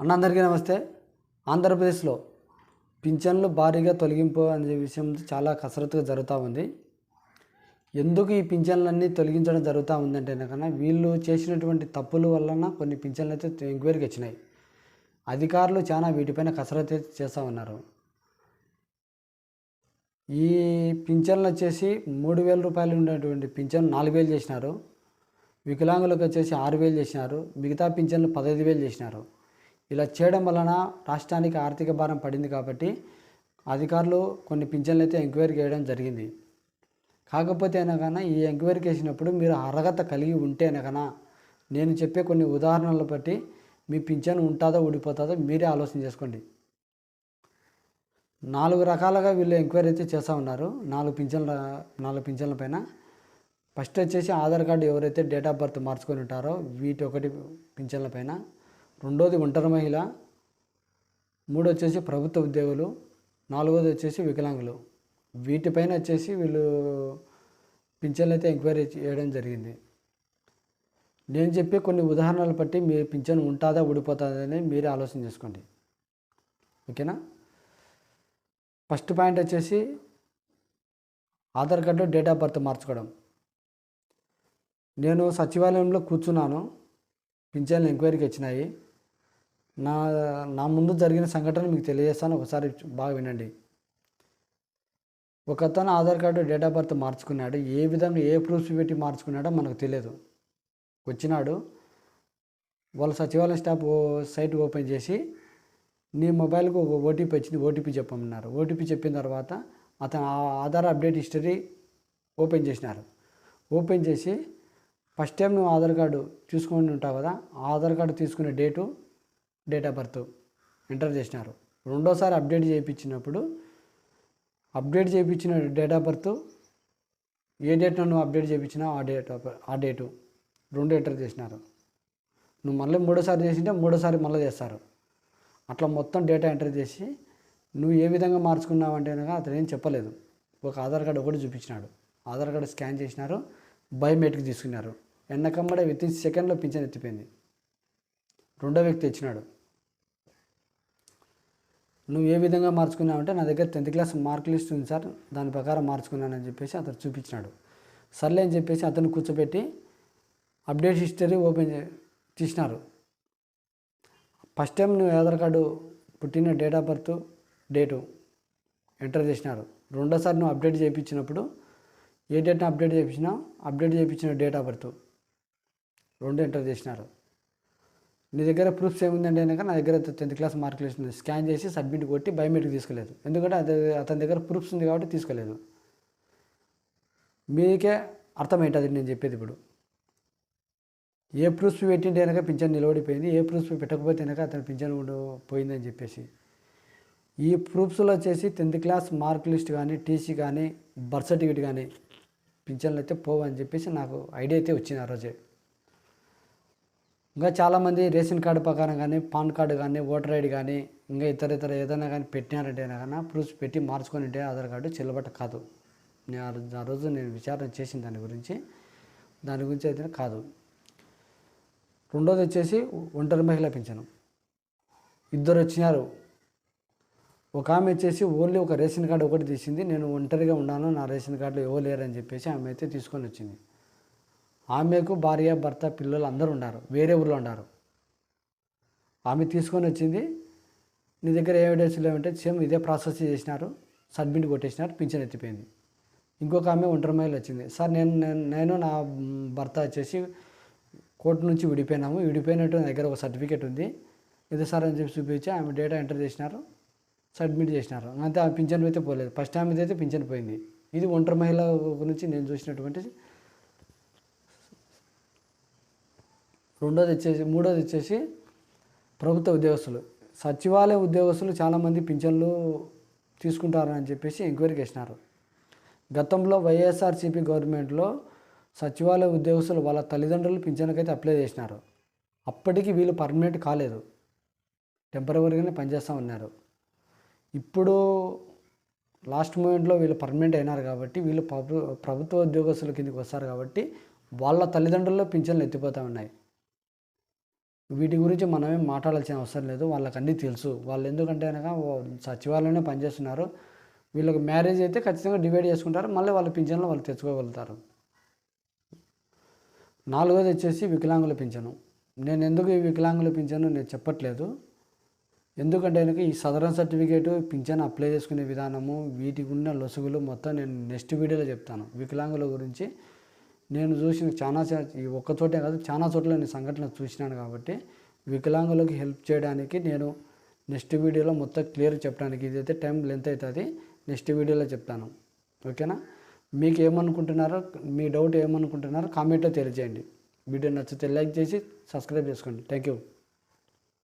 అన్న అందరికీ నమస్తే. ఆంధ్రప్రదేశ్లో పింఛన్లు భారీగా తొలగింపు అనే విషయం చాలా కసరత్తుగా జరుగుతూ ఉంది. ఎందుకు ఈ పింఛన్లన్నీ తొలగించడం జరుగుతూ ఉందంటే కన్నా వీళ్ళు చేసినటువంటి తప్పుల వలన కొన్ని పింఛన్లు అయితే ఎంక్వైరీకి వచ్చినాయి. అధికారులు చాలా వీటిపైన కసరత్తు అయితే చేస్తూ ఉన్నారు. ఈ పింఛన్లు వచ్చేసి మూడు వేల రూపాయలు ఉండేటువంటి పింఛన్ నాలుగు వేలు చేసినారు. వికలాంగులకు వచ్చేసి ఆరు వేలు చేసినారు. మిగతా పింఛన్లు పదహైదు వేలు చేసినారు. ఇలా చేయడం వలన రాష్ట్రానికి ఆర్థిక భారం పడింది కాబట్టి అధికారులు కొన్ని పింఛన్లు అయితే ఎంక్వైరీ చేయడం జరిగింది. కాకపోతే అనగానే ఈ ఎంక్వైరీ వేసినప్పుడు మీరు అర్హత కలిగి ఉంటే అనగానా నేను చెప్పే కొన్ని ఉదాహరణలు బట్టి మీ పింఛన్ ఉంటుందో ఊడిపోతుందో మీరే ఆలోచన చేసుకోండి. నాలుగు రకాలుగా వీళ్ళు ఎంక్వైరీ అయితే చేస్తూ ఉన్నారు. నాలుగు పింఛన్ల నాలుగు పింఛన్ల పైన. ఫస్ట్ వచ్చేసి ఆధార్ కార్డు ఎవరైతే డేట్ ఆఫ్ బర్త్ మార్చుకొని ఉంటారో వీటి ఒకటి పింఛన్ల పైన. రెండోది ఒంటరి మహిళ మూడు వచ్చేసి ప్రభుత్వ ఉద్యోగులు నాలుగోది వచ్చేసి వికలాంగులు. వీటిపైన వచ్చేసి వీళ్ళు పింఛన్లు అయితే ఎంక్వైరీ చేయడం జరిగింది. నేను చెప్పే కొన్ని ఉదాహరణలు బట్టి మీ పింఛన్ ఉంటుందా ఊడిపోతుందని మీరే ఆలోచన చేసుకోండి. ఓకేనా? ఫస్ట్ పాయింట్ వచ్చేసి Aadhaar card date of birth మార్చుకోవడం. నేను సచివాలయంలో కూర్చున్నాను. పింఛన్లు ఎంక్వైరీకి వచ్చినాయి. నా నా ముందు జరిగిన సంఘటన మీకు తెలియజేస్తాను. ఒకసారి బాగా వినండి. ఒక అతను Aadhaar card date of birth మార్చుకున్నాడు. ఏ విధంగా ఏ ప్రూఫ్స్ పెట్టి మార్చుకున్నాడో మనకు తెలియదు. వచ్చినాడు. వాళ్ళ సచివాలయం స్టాఫ్ ఓ- సైట్ ఓపెన్ చేసి నీ మొబైల్కి ఒక ఓటీపీ వచ్చింది ఓటీపీ చెప్పమన్నారు. ఓటీపీ చెప్పిన తర్వాత అతను ఆ ఆధార్ అప్డేట్ హిస్టరీ ఓపెన్ చేసినారు. ఓపెన్ చేసి ఫస్ట్ టైం నువ్వు ఆధార్ కార్డు చూసుకొని ఉంటావు కదా ఆధార్ కార్డు తీసుకునే date date of birth enter చేసినారు. రెండోసారి అప్డేట్ చేయించినప్పుడు అప్డేట్ చేయించిన డేట్ ఆఫ్ బర్త్ ఏ డేట్ నువ్వు అప్డేట్ చేయించినా ఆ డేట్ ఆ డేటు రెండు ఎంటర్ చేసినారు. నువ్వు మళ్ళీ మూడోసారి చేసింటే మూడోసారి మళ్ళీ చేస్తారు. అట్లా మొత్తం డేటా ఎంటర్ చేసి నువ్వు ఏ విధంగా మార్చుకున్నావు అంటే కనుక అతను ఏం చెప్పలేదు. ఒక ఆధార్ కార్డు ఒకటి చూపించినాడు. ఆధార్ కార్డు స్కాన్ చేసినారు బయోమెట్రిక్ తీసుకున్నారు. ఎన్నకమ్మడే విత్ ఇన్ సెకండ్లో పింఛన్ ఎత్తిపోయింది. రెండో వ్యక్తి ఇచ్చినాడు నువ్వు ఏ విధంగా మార్చుకున్నావంటే నా దగ్గర టెన్త్ క్లాస్ మార్క్ లిస్ట్ ఉంది సార్ దాని ప్రకారం మార్చుకున్నానని చెప్పేసి అతను చూపించినాడు. సర్లే అని చెప్పేసి అతను కూర్చోబెట్టి అప్డేట్ హిస్టరీ ఓపెన్ చే తీసినారు. ఫస్ట్ టైం నువ్వు ఆధార్ కార్డు పుట్టిన date of birth date enter చేసినారు. రెండోసారి నువ్వు అప్డేట్ చేయించినప్పుడు ఏ డేట్ని అప్డేట్ చేయించినా అప్డేట్ చేయించిన డేట్ ఆఫ్ బర్త్. రెండు ఎంటర్ చేసినారు. నీ దగ్గర ప్రూఫ్స్ ఏముందండి అనక నా దగ్గర టెన్త్ క్లాస్ మార్క్ లిస్ట్ ఉంది. స్కాన్ చేసి సబ్మిట్ కొట్టి బయోమెట్రిక్ తీసుకోలేదు. ఎందుకంటే అది అతని దగ్గర ప్రూఫ్స్ ఉంది కాబట్టి తీసుకోలేదు. మీకే అర్థమవుతుంది నేను చెప్పేది ఇప్పుడు. ఏ ప్రూఫ్స్ పెట్టింటే కనుక పింఛన్ నిలబడిపోయింది ఏ ప్రూఫ్స్ పెట్టకపోతే కనుక అతని పింఛన్ పోయిందని చెప్పేసి. ఈ ప్రూఫ్స్లో వచ్చేసి టెన్త్ క్లాస్ మార్క్ లిస్ట్ కానీ టీసీ కానీ బర్త్ సర్టిఫికేట్ కానీ పింఛన్లు అయితే పోవని చెప్పేసి నాకు ఐడియా అయితే వచ్చింది ఆ రోజే. ఇంకా చాలామంది రేషన్ కార్డు ప్రకారం కానీ పాన్ కార్డు కానీ ఓటర్ ఐడి కానీ ఇంకా ఇతర ఇతర ఏదైనా కానీ పెట్టినారంటే కానీ ప్రూఫ్స్ పెట్టి మార్చుకొని ఉంటే ఆధార్ కార్డు చెల్లుబాటు కాదు. నేను ఆ రోజు- ఆ రోజు నేను విచారణ చేసిన దాని గురించి దాని గురించి అయితే కాదు. రెండోది వచ్చేసి ఒంటరి మహిళ పింఛను. ఇద్దరు వచ్చినారు. ఒక ఆమె వచ్చేసి ఓన్లీ ఒక రేషన్ కార్డు ఒకటి తీసింది. నేను ఒంటరిగా ఉన్నాను నా రేషన్ కార్డులో ఎవరు లేరని చెప్పేసి ఆమె అయితే తీసుకొని వచ్చింది. ఆమెకు భార్య భర్త పిల్లలు అందరూ ఉన్నారు. వేరే ఊర్లో ఉన్నారు. ఆమె తీసుకొని వచ్చింది. నీ దగ్గర ఏ ఎవిడెన్స్ లేవంటే సేమ్ ఇదే ప్రాసెస్ చేసినారు. సబ్మిట్ కొట్టేసినారు. పింఛన్ ఎత్తిపోయింది. ఇంకొక ఆమె ఒంటరి మహిళ వచ్చింది. సార్ నేను నేను- నా భర్త వచ్చేసి కోర్టు నుంచి విడిపోయినాము. విడిపోయినట్టు నా దగ్గర ఒక సర్టిఫికేట్ ఉంది. ఇది సార్ అని చెప్పి చూపించి ఆమె డేటా ఎంటర్ చేసినారు. సబ్మిట్ చేసినారు. అంతే ఆ పింఛన్ అయితే పోలేదు. ఫస్ట్ ఆమె అయితే పింఛన్ పోయింది. ఇది ఒంటరి మహిళ గురించి నేను చూసినటువంటి రెండోది వచ్చేసి మూడోది వచ్చేసి ప్రభుత్వ ఉద్యోగస్తులు. సచివాలయ ఉద్యోగస్తులు చాలామంది పింఛన్లు తీసుకుంటారని చెప్పేసి ఎంక్వైరీకి చేసినారు. గతంలో వైఎస్ఆర్సీపీ గవర్నమెంట్లో సచివాలయ ఉద్యోగస్తులు వాళ్ళ తల్లిదండ్రులు పింఛన్కైతే అప్లై చేసినారు. అప్పటికి వీళ్ళు పర్మనెంట్ కాలేదు. టెంపరీగానే పనిచేస్తూ ఉన్నారు. ఇప్పుడు లాస్ట్ మూమెంట్లో వీళ్ళు పర్మనెంట్ అయినారు కాబట్టి వీళ్ళు ప్రభు ప్రభుత్వ ఉద్యోగస్తుల కిందకి వస్తారు కాబట్టి వాళ్ళ తల్లిదండ్రుల్లో పింఛన్లు ఎత్తిపోతూ ఉన్నాయి. వీటి గురించి మనమేం మాట్లాడాల్సిన అవసరం లేదు. వాళ్ళకి అన్నీ తెలుసు. వాళ్ళు ఎందుకంటే కనుక సచివాలయంలో పనిచేస్తున్నారు. వీళ్ళకి మ్యారేజ్ అయితే ఖచ్చితంగా డివైడ్ చేసుకుంటారు. మళ్ళీ వాళ్ళ పింఛన్లు వాళ్ళు తెచ్చుకోగలుగుతారు. నాలుగోది వచ్చేసి వికలాంగుల పింఛను. నేను ఎందుకు ఈ వికలాంగుల పింఛను నేను చెప్పట్లేదు. ఎందుకంటే కనుక ఈ సదరన్ సర్టిఫికేటు పింఛన్ అప్లై చేసుకునే విధానము వీటికి ఉన్న లొసుగులు మొత్తం నేను నెక్స్ట్ వీడియోలో చెప్తాను. వికలాంగుల గురించి నేను చూసిన చాలా ఈ ఒక్క చోటే కాదు చాలా చోట్ల నేను సంఘటనలు చూసినాను కాబట్టి వికలాంగులకు హెల్ప్ చేయడానికి నేను నెక్స్ట్ వీడియోలో మొత్తం క్లియర్ చెప్పడానికి ఇదైతే టైం లెంత్ అవుతుంది నెక్స్ట్ వీడియోలో చెప్తాను. ఓకేనా? మీకు ఏమనుకుంటున్నారో మీ డౌట్ ఏమనుకుంటున్నారో కామెంట్లో తెలియజేయండి. వీడియో నచ్చితే లైక్ చేసి సబ్స్క్రైబ్ చేసుకోండి. Thank you.